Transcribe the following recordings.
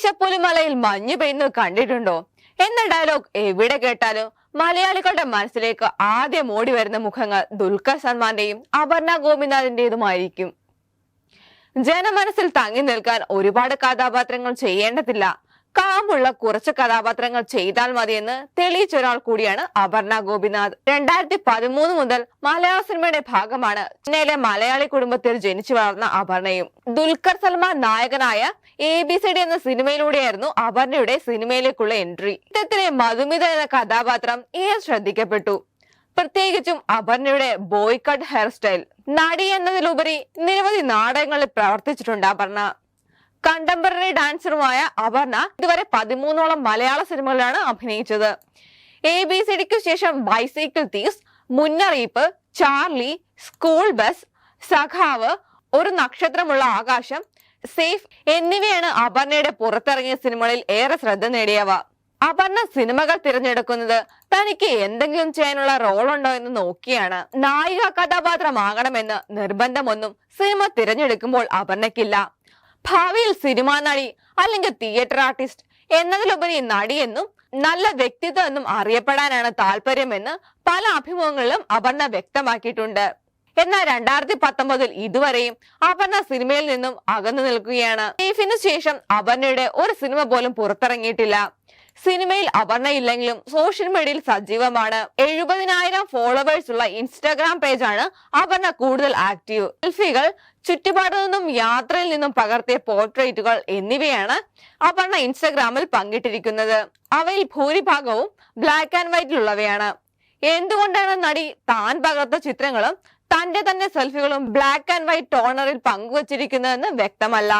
മീശപ്പുലിമലയിൽ മഞ്ഞ് പെയ്യുന്നത് കണ്ടിട്ടുണ്ടോ? എന്ന ഡയലോഗ് എവിടെ കേട്ടാലും മലയാളികളുടെ മനസ്സിലേക്ക് ആദ്യം ഓടി വരുന്ന മുഖങ്ങൾ ദുൽഖർ സൽമാന്റെയും അപർണ ഗോപിനാഥിന്റേതുമായിരിക്കും. ജനമനസ്സിൽ തങ്ങി നിൽക്കാൻ ഒരുപാട് കഥാപാത്രങ്ങൾ ചെയ്യേണ്ടതില്ല. കാമുള്ള കുറച്ച് കഥാപാത്രങ്ങൾ ചെയ്താൽ മതിയെന്ന് തെളിയിച്ച ഒരാൾ കൂടിയാണ് അപർണ ഗോപിനാഥ്. രണ്ടായിരത്തി പതിമൂന്ന് മുതൽ മലയാള സിനിമയുടെ ഭാഗമാണ് ചെന്നൈയിലെ മലയാളി കുടുംബത്തിൽ ജനിച്ചു വളർന്ന അപർണയും. ദുൽഖർ സൽമാൻ നായകനായ എ ബി സി ഡി എന്ന സിനിമയിലൂടെയായിരുന്നു അപർണയുടെ സിനിമയിലേക്കുള്ള എൻട്രി. ഇത്തരത്തിലെ മധുമിത എന്ന കഥാപാത്രം ഏറെ ശ്രദ്ധിക്കപ്പെട്ടു. പ്രത്യേകിച്ചും അപർണയുടെ ബോയ്കട്ട് ഹെയർ സ്റ്റൈൽ. നടി എന്നതിലുപരി നിരവധി നാടകങ്ങളിൽ പ്രവർത്തിച്ചിട്ടുണ്ട് അപർണ. കണ്ടംപററി ഡാൻസറുമായ അപർണ ഇതുവരെ പതിമൂന്നോളം മലയാള സിനിമകളിലാണ് അഭിനയിച്ചത്. എ ബി സി ഡിക്ക് ശേഷം ബൈസൈക്കിൾ തീസ് മുന്നറിയിപ്പ് ചാർലി സ്കൂൾ ബസ് സഖാവ് ഒരു നക്ഷത്രമുള്ള ആകാശം സേഫ് എന്നിവയാണ് അപർണയുടെ പുറത്തിറങ്ങിയ സിനിമകളിൽ ഏറെ ശ്രദ്ധ നേടിയവ. അപർണ സിനിമകൾ തിരഞ്ഞെടുക്കുന്നത് തനിക്ക് എന്തെങ്കിലും ചെയ്യാനുള്ള റോൾ ഉണ്ടോ എന്ന് നോക്കിയാണ്. നായിക കഥാപാത്രമാകണമെന്ന് നിർബന്ധമൊന്നും സിനിമ തിരഞ്ഞെടുക്കുമ്പോൾ അപർണയ്ക്കില്ല. ഭാവിയിൽ സിനിമാ നടി അല്ലെങ്കിൽ തിയേറ്റർ ആർട്ടിസ്റ്റ് എന്നതിലുപരി നടിയെന്നും നല്ല വ്യക്തിത്വം എന്നും അറിയപ്പെടാനാണ് താല്പര്യമെന്ന് പല അഭിമുഖങ്ങളിലും അപർണ വ്യക്തമാക്കിയിട്ടുണ്ട്. എന്നാൽ രണ്ടായിരത്തി പത്തൊമ്പതിൽ ഇതുവരെയും അപർണ സിനിമയിൽ നിന്നും അകന്നു നിൽക്കുകയാണ്. സേഫിനു ശേഷം അപർണയുടെ ഒരു സിനിമ പോലും പുറത്തിറങ്ങിയിട്ടില്ല. സിനിമയിൽ അപർണയില്ലെങ്കിലും സോഷ്യൽ മീഡിയയിൽ സജീവമാണ്. എഴുപതിനായിരം ഫോളോവേഴ്സ് ഉള്ള ഇൻസ്റ്റാഗ്രാം പേജാണ് അപർണ കൂടുതൽ ആക്റ്റീവ് സെൽഫികൾ ചുറ്റുപാടിൽ നിന്നും യാത്രയിൽ നിന്നും പകർത്തിയ പോർട്രേറ്റുകൾ എന്നിവയാണ് അപർണ ഇൻസ്റ്റാഗ്രാമിൽ പങ്കിട്ടിരിക്കുന്നത്. അവയിൽ ഭൂരിഭാഗവും ബ്ലാക്ക് ആൻഡ് വൈറ്റിലുള്ളവയാണ് എന്തുകൊണ്ടാണ് നടി താൻ പകർത്ത ചിത്രങ്ങളും തന്റെ തന്നെ സെൽഫികളും ബ്ലാക്ക് ആൻഡ് വൈറ്റ് ടോണറിൽ പങ്കുവച്ചിരിക്കുന്നതെന്ന് വ്യക്തമല്ല.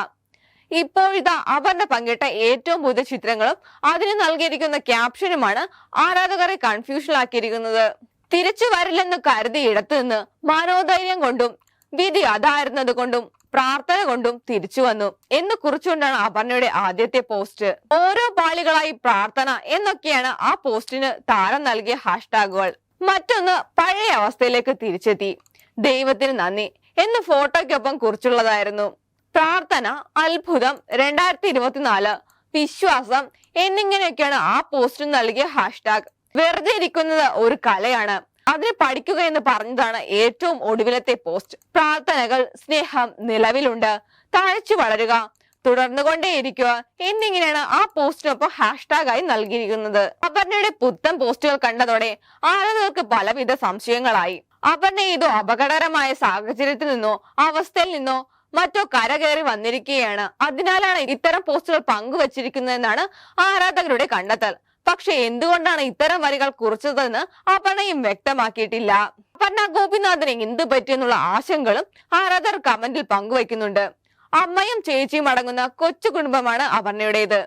ഇപ്പോഴിതാ അപർണ പങ്കിട്ട ഏറ്റവും പുതിയ ചിത്രങ്ങളും അതിന് നൽകിയിരിക്കുന്ന ക്യാപ്ഷനുമാണ് ആരാധകരെ കൺഫ്യൂഷനിലാക്കിയിരിക്കുന്നത് തിരിച്ചു വരില്ലെന്ന് കരുതിയിടത്തു നിന്ന് മനോധൈര്യം കൊണ്ടും വിധി അതായിരുന്നത് കൊണ്ടും പ്രാർത്ഥന കൊണ്ടും തിരിച്ചു വന്നു. എന്ന് കുറിച്ചുകൊണ്ടാണ് അപർണയുടെ ആദ്യത്തെ പോസ്റ്റ്. ഓരോ പാളികളായി പ്രാർത്ഥന എന്നൊക്കെയാണ് ആ പോസ്റ്റിന് താരം നൽകിയ ഹാഷ്ടാഗുകൾ. മറ്റൊന്ന് പഴയ അവസ്ഥയിലേക്ക് തിരിച്ചെത്തി. ദൈവത്തിന് നന്ദി. എന്ന് ഫോട്ടോയ്ക്കൊപ്പം കുറിച്ചുള്ളതായിരുന്നു. പ്രാർത്ഥന അത്ഭുതം രണ്ടായിരത്തി ഇരുപത്തിനാല് വിശ്വാസം എന്നിങ്ങനെയൊക്കെയാണ് ആ പോസ്റ്റിന് നൽകിയ ഹാഷ്ടാഗ് വെറുതെ ഇരിക്കുന്നത് ഒരു കലയാണ്. അതിനെ പഠിക്കുക എന്ന് പറഞ്ഞതാണ് ഏറ്റവും ഒടുവിലത്തെ പോസ്റ്റ് പ്രാർത്ഥനകൾ സ്നേഹം നിലവിലുണ്ട്. തഴച്ചു വളരുക തുടർന്നു കൊണ്ടേയിരിക്കുക എന്നിങ്ങനെയാണ് ആ പോസ്റ്റിനൊപ്പം ഹാഷ്ടാഗായി നൽകിയിരിക്കുന്നത്. അപർണയുടെ പുത്തൻ പോസ്റ്റുകൾ കണ്ടതോടെ ആരാധകർക്ക് പലവിധ സംശയങ്ങളായി. അപർണ ഏതോ അപകടകരമായ സാഹചര്യത്തിൽ നിന്നോ അവസ്ഥയിൽ നിന്നോ മറ്റോ കരകയറി വന്നിരിക്കുകയാണ്. അതിനാലാണ് ഇത്തരം പോസ്റ്റുകൾ പങ്കുവച്ചിരിക്കുന്നതെന്നാണ് ആരാധകരുടെ കണ്ടെത്തൽ. പക്ഷെ എന്തുകൊണ്ടാണ് ഇത്തരം വരികൾ കുറിച്ചതെന്ന് അപർണയും വ്യക്തമാക്കിയിട്ടില്ല. അപർണ ഗോപിനാഥിന് എന്ത് പറ്റിയെന്നുള്ള ആശങ്കകളും ആരാധകർ കമന്റിൽ പങ്കുവയ്ക്കുന്നുണ്ട്. അമ്മയും ചേച്ചിയും അടങ്ങുന്ന കൊച്ചു കുടുംബമാണ് അപർണയുടേത്.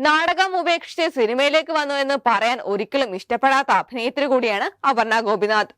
നാടകം ഉപേക്ഷിച്ച് സിനിമയിലേക്ക് വന്നു എന്ന് പറയാൻ ഒരിക്കലും ഇഷ്ടപ്പെടാത്ത അഭിനേത്രി കൂടിയാണ് അപർണ ഗോപിനാഥ്.